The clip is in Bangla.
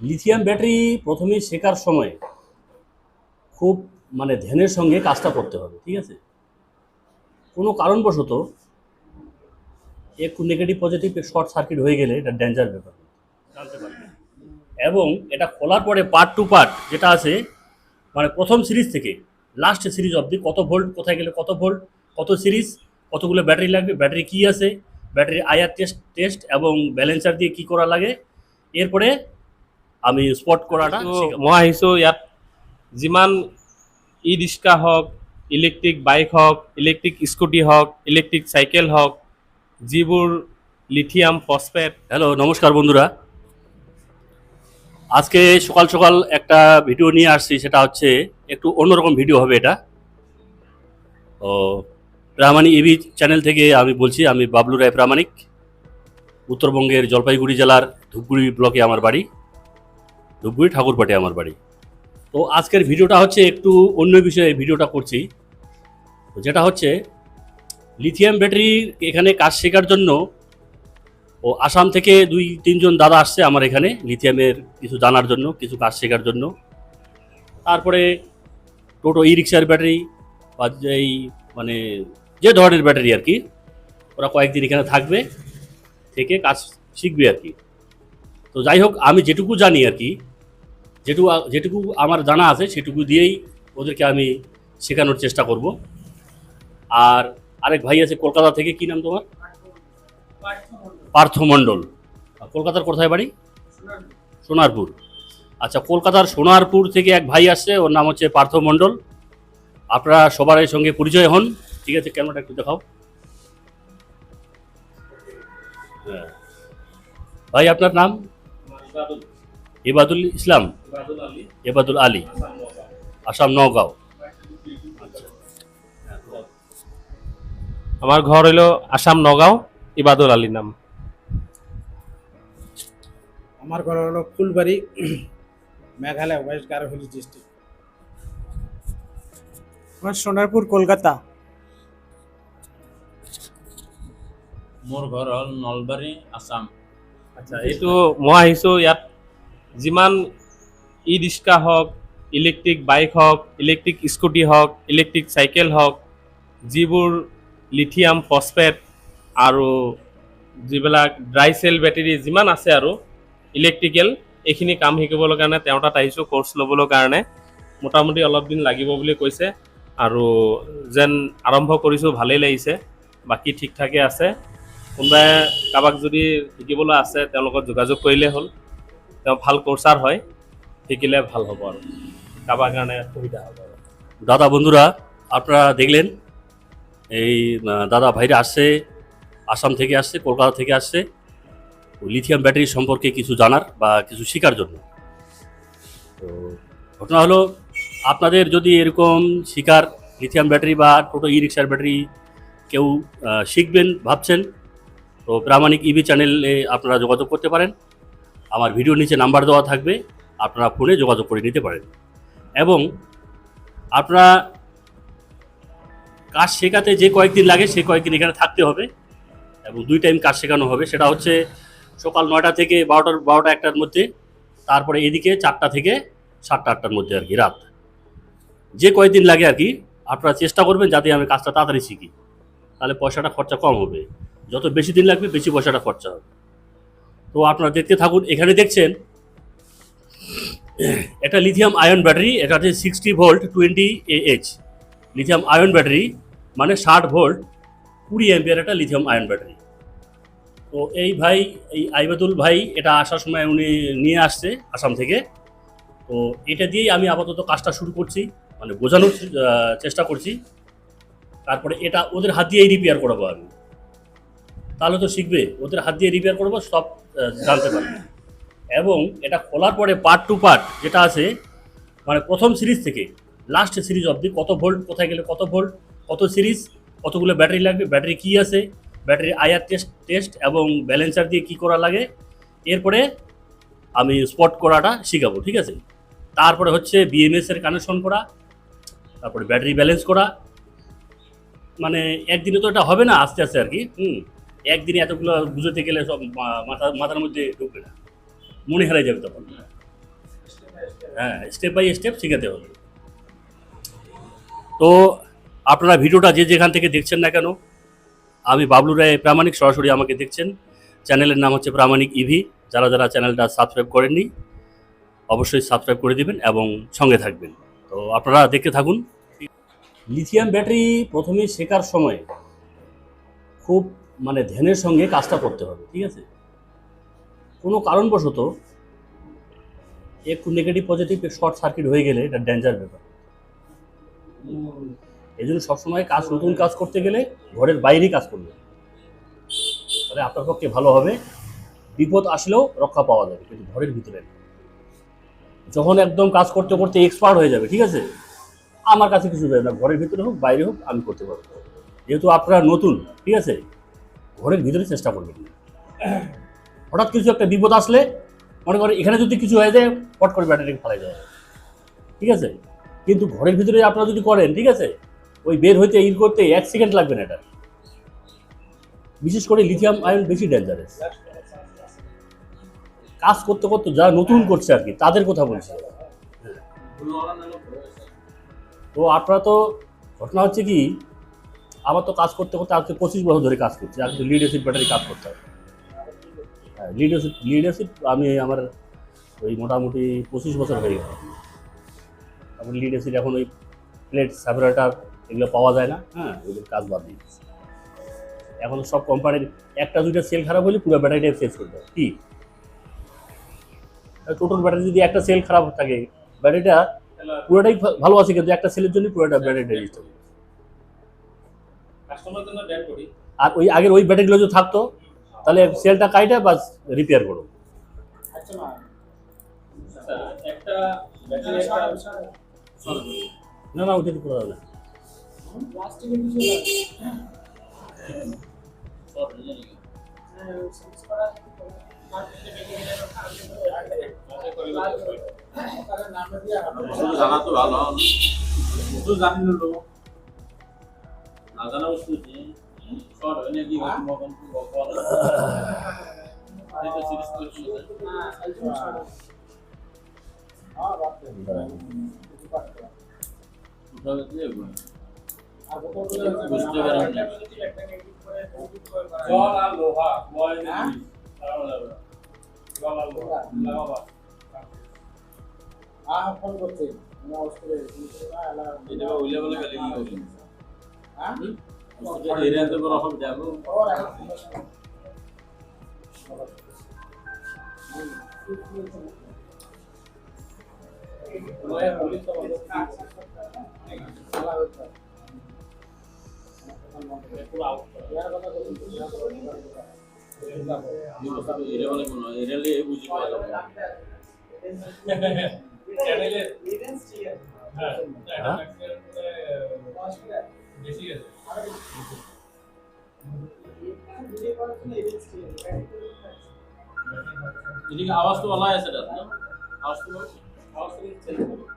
লিথিয়াম ব্যাটারি প্রথমে শেখার সময় খুব মানে ধ্যানের সঙ্গে কাজটা করতে হবে, ঠিক আছে? কোনো কারণবশত একটু নেগেটিভ পজিটিভ শর্ট সার্কিট হয়ে গেলে এটা ডেঞ্জার ব্যাপার। জানতে এবং এটা খোলার পরে পার্ট টু পার্ট যেটা আছে মানে প্রথম সিরিজ থেকে লাস্ট সিরিজ অবধি কত ভোল্ট কোথায় গেলে কত ভোল্ট কত সিরিজ কতগুলো ব্যাটারি লাগবে, ব্যাটারি কি আছে ব্যাটারি আয়ার টেস্ট টেস্ট এবং ব্যালেন্সার দিয়ে কি করা লাগে, এরপরে আমি স্পট করাটা মই আহিছোঁ ইয়াত যিমান ই ৰিক্সা হওক ইলেক্ট্ৰিক বাইক হওক ইলেক্ট্ৰিক স্কুটি হওক ইলেক্ট্ৰিক চাইকেল হওক যিবোৰ লিথিয়াম ফসফেট হ্যালো নমস্কার বন্ধুরা। আজকে সকাল সকাল একটা ভিডিও নিয়ে আসছি সেটা হচ্ছে একটু অন্যরকম ভিডিও হবে এটা। ও প্রামাণিক ইভি চ্যানেল থেকে আমি বলছি আমি বাবলু রায় প্রামাণিক উত্তরবঙ্গের জলপাইগুড়ি জেলার ধূপগুড়ি ব্লকে আমার বাড়ি। ধূপগুড়ি ঠাকুরপাটে আমার বাড়ি। তো আজকের ভিডিওটা হচ্ছে একটু অন্য বিষয়ে ভিডিওটা করছি। যেটা হচ্ছে লিথিয়াম ব্যাটারি এখানে কাজ শেখার জন্য ও আসাম থেকে দুই, তিনজন দাদা আসছে আমার এখানে লিথিয়ামের কিছু জানার জন্য, কিছু কাজ শেখার জন্য। তারপরে টোটো ই রিক্সার ব্যাটারি বা এই মানে যে ধরনের ব্যাটারি আর কি, ওরা কয়েকদিন এখানে থাকবে, থেকে কাজ শিখবে আর কি। তো যাই হোক, আমি যেটুকু জানি আর কি যেটুকু যেটুকু আমার জানা আছে, সেটুকু দিয়েই ওদেরকে আমি শেখানোর চেষ্টা করব। আর আরেক ভাই আছে কলকাতা থেকে, কি নাম তোমার? পার্থ মণ্ডল। কলকাতার কোথায় বাড়ি? সোনারপুর। আচ্ছা কলকাতার সোনারপুর থেকে এক ভাই আসছে, ওর নাম হচ্ছে পার্থ মণ্ডল। আপনারা সবার সঙ্গে পরিচয় হন। ঠিক আছে, ক্যামেরাটা একটু দেখাও। হ্যাঁ। ভাই, আপনার নাম? ইবাদুল ইসলাম? ইবাদুল আলী। আসাম নগাঁও। আচ্ছা। আমাৰ ঘৰ হইল আসাম নগাঁও ইবাদুল আলী নাম। আমার ঘর হলো ফুলবাড়ি মেঘালয় ওয়েস্ট গারোহিলি ডিস্ট্রিক্ট আমার সোনারপুর কলকাতা। মোৰ ঘৰ হ'ল নলবাৰী আছাম আচ্ছা এইটো মই আহিছোঁ ইয়াত যিমান ই ৰিক্সা হওক ইলেক্ট্ৰিক বাইক হওক ইলেক্ট্ৰিক স্কুটি হওক ইলেক্ট্ৰিক চাইকেল হওক, যিবোৰ লিথিয়াম, ফসফেট আৰু যিবিলাক ড্ৰাই চেল বেটেৰী যিমান আছে আৰু ইলেক্ট্ৰিকেল এইখিনি কাম শিকিবলৈ কাৰণে তেওঁ তাত আহিছোঁ কৰ্চ ল'বলৈ কাৰণে। মোটামুটি অলপ দিন লাগিব বুলি কৈছে আৰু যেন আৰম্ভ কৰিছোঁ, ভালেই লাগিছে। বাকী ঠিক ঠাকে আছে। কোনোবাই কাৰোবাক যদি শিকিবলৈ আছে তেওঁৰ লগত যোগাযোগ কৰিলে হ'ল। তেওঁ ভালো কোৰ্চাৰ হয়, শিকিলে ভালো হ'ব আৰু। কাৰোবাৰ কাৰণে সুবিধা হ'ব দাদা, বন্ধুরা, আপনারা দেখলেন, এই দাদা ভাইরা আসছে, আসাম থেকে আসছে, কলকাতা থেকে আসছে। লিথিয়াম ব্যাটারি সম্পর্কে কিছু জানার বা কিছু শেখার জন্য। তো ঘটনা হলো, আপনাদের যদি এরকম শিকার লিথিয়াম ব্যাটারি বা টোটো ই রিক্সার ব্যাটারি কেউ শিখবেন, ভাবছেন, তো প্রামাণিক ইভি চ্যানেলে আপনারা যোগাযোগ করতে পারেন। আমার ভিডিওর নিচে নাম্বার দেওয়া থাকবে, আপনারা ফোনে যোগাযোগ করে নিতে পারেন। এবং আপনারা কাজ শেখাতে যে কয়েকদিন লাগে, সে কয়েকদিন এখানে থাকতে হবে এবং দুই টাইম কাজ শেখানো হবে। সেটা হচ্ছে সকাল নয়টা থেকে বারোটার, বারোটা একটার মধ্যে, তারপরে এদিকে চারটা থেকে সাতটা আটটার মধ্যে আর কি, রাত। যে কয়েকদিন লাগে আর কি, আপনারা চেষ্টা করবেন যাতে আমি কাজটা তাড়াতাড়ি শিখি। তাহলে পয়সাটা খরচা কম হবে। যত বেশি দিন লাগবে, বেশি পয়সাটা খরচা হবে। তো আপনারা দেখতে থাকুন, এখানে দেখছেন এটা লিথিয়াম আয়ন ব্যাটারি এটা হচ্ছে sixty volt twenty H lithium ion battery মানে ষাট ভোল্ট কুড়ি অ্যাম্পিয়ার একটা লিথিয়াম আয়ন ব্যাটারি তো এই ভাই, এই আইবাদুল ভাই, এটা আসার সময় উনি নিয়ে আসছে আসাম থেকে। তো এটা দিয়েই আমি আপাতত কাজটা শুরু করছি মানে বোঝানোর চেষ্টা করছি। তারপরে এটা ওদের হাত দিয়েই রিপেয়ার করাবো আমি। তাহলে তো শিখবে, ওদের হাত দিয়ে রিপেয়ার করব, সব জানতে পারবে। এবং এটা খোলার পরে পার্ট টু পার্ট যেটা আছে মানে প্রথম সিরিজ থেকে লাস্ট সিরিজ অবধি কত ভোল্ট কোথায় গেলে কত ভোল্ট কত সিরিজ কতগুলো ব্যাটারি লাগবে ব্যাটারি কী আছে ব্যাটারি আয়ার টেস্ট টেস্ট এবং ব্যালেন্সার দিয়ে কি করা লাগে, এরপরে আমি স্পট করাটা শিখাবো, ঠিক আছে? তারপরে হচ্ছে বিএমএস এর কানেকশন করা, তারপরে ব্যাটারি ব্যালেন্স করা মানে একদিনে তো এটা হবে না, আস্তে আস্তে আর কি, হুম। একদিনে এতগুলো বুঝতে গেলে সব মাথা, মাথার মধ্যে ঢুকবে না। মনে হারাই যাবে তখন। হ্যাঁ স্টেপ বাই স্টেপ শেখাতে হবে। তো আপনারা ভিডিওটা যে যেখান থেকে দেখছেন না কেন, আমি বাবলু রায় প্রামাণিক, সরাসরি আমাকে দেখছেন। চ্যানেলের নাম হচ্ছে প্রামাণিক ইভি যারা যারা চ্যানেলটা সাবস্ক্রাইব করেননি, অবশ্যই সাবস্ক্রাইব করে দিবেন এবং সঙ্গে থাকবেন। তো আপনারা দেখতে থাকুন। লিথিয়াম ব্যাটারি প্রথমে শেখার সময় খুব মানে ধ্যানের সঙ্গে কাজটা করতে হবে, ঠিক আছে? কোনো কারণবশত একটু নেগেটিভ পজিটিভ শর্ট সার্কিট হয়ে গেলে এটা ডেঞ্জার ব্যাপার। এই জন্য সবসময় কাজ, নতুন কাজ করতে গেলে ঘরের বাইরেই কাজ করবে। তাহলে আপনার পক্ষে ভালো হবে। বিপদ আসলেও রক্ষা পাওয়া যাবে, কিন্তু ঘরের ভিতরে যখন একদম কাজ করতে করতে এক্সপার্ট হয়ে যাবে, ঠিক আছে? আমার কাছে কিছু দেবে না, ঘরের ভিতরে হোক, বাইরে হোক, আমি করতে পারব। যেহেতু আপনারা নতুন, ঠিক আছে? ঘরের ভিতরে চেষ্টা করবেন। হঠাৎ কিছু একটা বিপদ আসলে, মনে করেন এখানে যদি কিছু হয়ে যায়, পট করে ব্যাটারি ফেলাই যায় ঠিক আছে? কিন্তু ঘরের ভিতরে আপনারা যদি করেন, ঠিক আছে? ওই বের হইতে ইন করতে এক সেকেন্ড লাগবে না এটা বিশেষ করে লিথিয়াম আয়ন বেশি ডেঞ্জারাস কাজ করতে করতে যারা নতুন করছে আর কি, তাদের কথা বলছি। তো আপনারা তো, ঘটনা হচ্ছে কি আমার তো কাজ করতে করতে আজকে পঁচিশ বছর ধরে কাজ করছি, আজকে লিড অ্যাসিড ব্যাটারি কাজ করতে হবে। হ্যাঁ লিডারশিপ আমি আমার ওই মোটামুটি পঁচিশ বছর হয়ে গেল এখন লিড অ্যাসিড এখন ওই প্লেট সেপারেটার এগুলো পাওয়া যায় না হ্যাঁ ওদের কাজ বাদ দিয়ে। এখন সব কোম্পানির একটা দুইটা সেল খারাপ হলে পুরো ব্যাটারিটা শেষ করে দেয় কি? টোটাল ব্যাটারি যদি একটা সেল খারাপ থাকে ব্যাটারিটা পুরোটাই ভালো আছে, কিন্তু একটা সেলের জন্য পুরোটা ব্যাটারিটা ডিস্টার্ব আর ওই আগের ওই ব্যাটারিগুলো যদি থাকতো তাহলে সেলটা কাইটা বাস রিপেয়ার করো। আচ্ছা না আচ্ছা, একটা না না ওটা করা যাবে জানা তো ভালো। জানি বুঝতে পারেন জল আর লোহা হ্যাঁ ফোন করছি। এটা ওইলে বলে গেলে কি করবেন? হ্যাঁ? এরিয়াতে বড় হবে দেখো এরিয়া বলে কোন এরিয়া লিয়ে বুঝি পাওয়া যাবে চ্যানেলে হ্যাঁ হ্যাঁ? বেশি এদিকে আওয়াজ তো ভালো আছে না আওয়াজ তো আওয়াজ থেকে